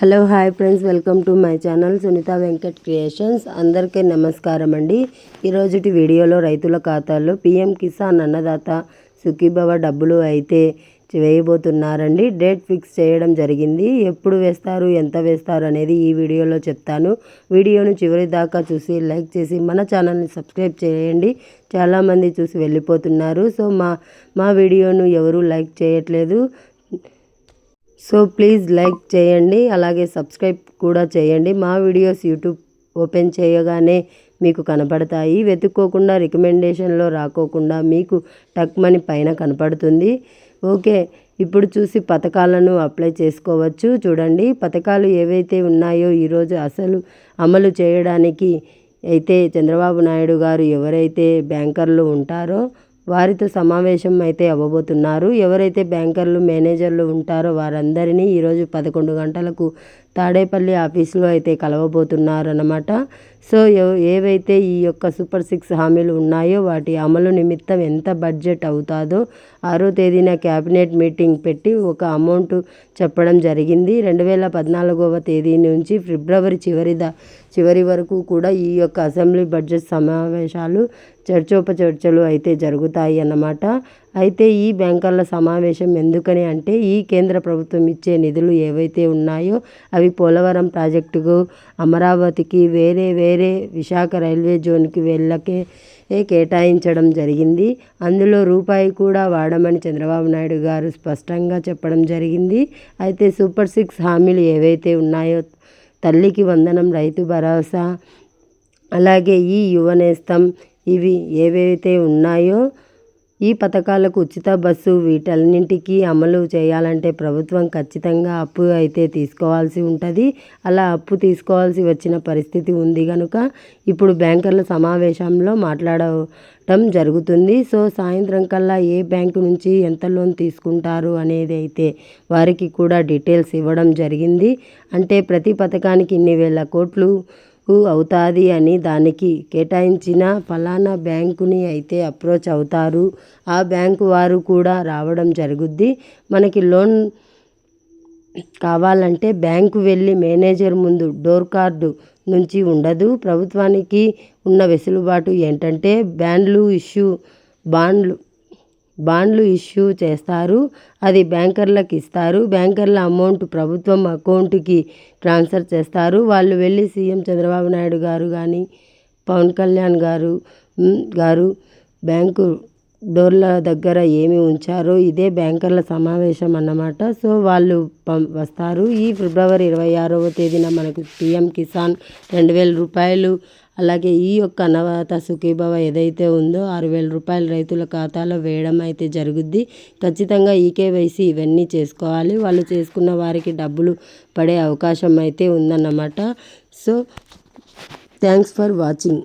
Hello hi friends. Welcome to my channel Sunitha Venkat creations. అందరికీ నమస్కారం అండి. ఈరోజుటి వీడియోలో రైతుల ఖాతాల్లో పిఎం కిసాన్ అన్నదాత సుఖీభవ డబ్బులు అయితే వేయబోతున్నారండి. డేట్ ఫిక్స్ చేయడం జరిగింది. ఎప్పుడు వేస్తారు ఎంత వేస్తారు అనేది ఈ వీడియోలో చెప్తాను. వీడియోను చివరి దాకా చూసి లైక్ చేసి మన ఛానల్ని సబ్స్క్రైబ్ చేయండి. చాలామంది చూసి వెళ్ళిపోతున్నారు. సో మా మా వీడియోను ఎవరు లైక్ చేయట్లేదు. సో ప్లీజ్ లైక్ చేయండి అలాగే సబ్స్క్రైబ్ కూడా చేయండి. మా వీడియోస్ యూట్యూబ్ ఓపెన్ చేయగానే మీకు కనపడతాయి. వెతుక్కోకుండా రికమెండేషన్లో రాకోకుండా మీకు టక్ మనీ పైన కనపడుతుంది. ఓకే ఇప్పుడు చూసి పథకాలను అప్లై చేసుకోవచ్చు. చూడండి పథకాలు ఏవైతే ఉన్నాయో ఈరోజు అసలు అమలు చేయడానికి అయితే చంద్రబాబు నాయుడు గారు ఎవరైతే బ్యాంకర్లు ఉంటారో వారితో సమావేశం అయితే అవ్వబోతున్నారు. ఎవరైతే బ్యాంకర్లు మేనేజర్లు ఉంటారో వారందరినీ ఈరోజు పదకొండు గంటలకు తాడేపల్లి ఆఫీసులో అయితే కలవబోతున్నారన్నమాట. సో ఏవైతే ఈ యొక్క సూపర్ సిక్స్ హామీలు ఉన్నాయో వాటి అమలు నిమిత్తం ఎంత బడ్జెట్ అవుతాదో ఆరో తేదీన క్యాబినెట్ మీటింగ్ పెట్టి ఒక అమౌంట్ చెప్పడం జరిగింది. రెండు వేల పద్నాలుగవ తేదీ నుంచి ఫిబ్రవరి చివరి దా చివరి వరకు కూడా ఈ యొక్క అసెంబ్లీ బడ్జెట్ సమావేశాలు చర్చోపచర్చలు అయితే జరుగుతాయి అన్నమాట. అయితే ఈ బ్యాంకర్ల సమావేశం ఎందుకని అంటే ఈ కేంద్ర ప్రభుత్వం ఇచ్చే నిధులు ఏవైతే ఉన్నాయో అవి పోలవరం ప్రాజెక్టుకు అమరావతికి వేరే వేరే విశాఖ రైల్వే జోన్కి వెళ్ళకే కేటాయించడం జరిగింది. అందులో రూపాయి కూడా వాడమని చంద్రబాబు నాయుడు గారు స్పష్టంగా చెప్పడం జరిగింది. అయితే సూపర్ సిక్స్ హామీలు ఏవైతే ఉన్నాయో తల్లికి వందనం రైతు భరోసా అలాగే ఈ యువనేస్తం ఇవి ఏవైతే ఉన్నాయో ఈ పథకాలకు ఉచిత బస్సు వీటన్నింటికీ అమలు చేయాలంటే ప్రభుత్వం ఖచ్చితంగా అప్పు అయితే తీసుకోవాల్సి ఉంటుంది. అలా అప్పు తీసుకోవాల్సి వచ్చిన పరిస్థితి ఉంది కనుక ఇప్పుడు బ్యాంకర్ల సమావేశంలో మాట్లాడటం జరుగుతుంది. సో సాయంత్రం కల్లా ఏ బ్యాంకు నుంచి ఎంత లోన్ తీసుకుంటారు అనేది అయితే వారికి కూడా డీటెయిల్స్ ఇవ్వడం జరిగింది. అంటే ప్రతి పథకానికి ఇన్ని వేల కోట్లు అవుతుంది అని దానికి కేటాయించిన ఫలానా బ్యాంకుని అయితే అప్రోచ్ అవుతారు. ఆ బ్యాంకు వారు కూడా రావడం జరుగుద్ది. మనకి లోన్ కావాలంటే బ్యాంకు వెళ్ళి మేనేజర్ ముందు డోర్ కార్డు నుంచి ఉండదు. ప్రభుత్వానికి ఉన్న వెసులుబాటు ఏంటంటే బ్యాండ్లు ఇష్యూ బాండ్లు బాండ్లు ఇష్యూ చేస్తారు అది బ్యాంకర్లకు ఇస్తారు బ్యాంకర్ల అమౌంట్ ప్రభుత్వం అకౌంట్కి ట్రాన్స్ఫర్ చేస్తారు. వాళ్ళు వెళ్ళి సీఎం చంద్రబాబు నాయుడు గారు కానీ పవన్ కళ్యాణ్ గారు గారు బ్యాంకు డోర్ల దగ్గర ఏమి ఉంచారో ఇదే బ్యాంకర్ల సమావేశం అన్నమాట. సో వాళ్ళు వస్తారు. ఈ ఫిబ్రవరి ఇరవై ఆరవ తేదీన మనకు పిఎం కిసాన్ రెండు వేల రూపాయలు అలాగే ఈ యొక్క అన్నదాత సుఖీభవ ఏదైతే ఉందో ఆరు వేల రూపాయలు రైతుల ఖాతాలో వేయడం అయితే జరుగుద్ది. ఖచ్చితంగా ఈకేవైసీ ఇవన్నీ చేసుకోవాలి. వాళ్ళు చేసుకున్న వారికి డబ్బులు పడే అవకాశం అయితే ఉందన్నమాట. So thanks for watching.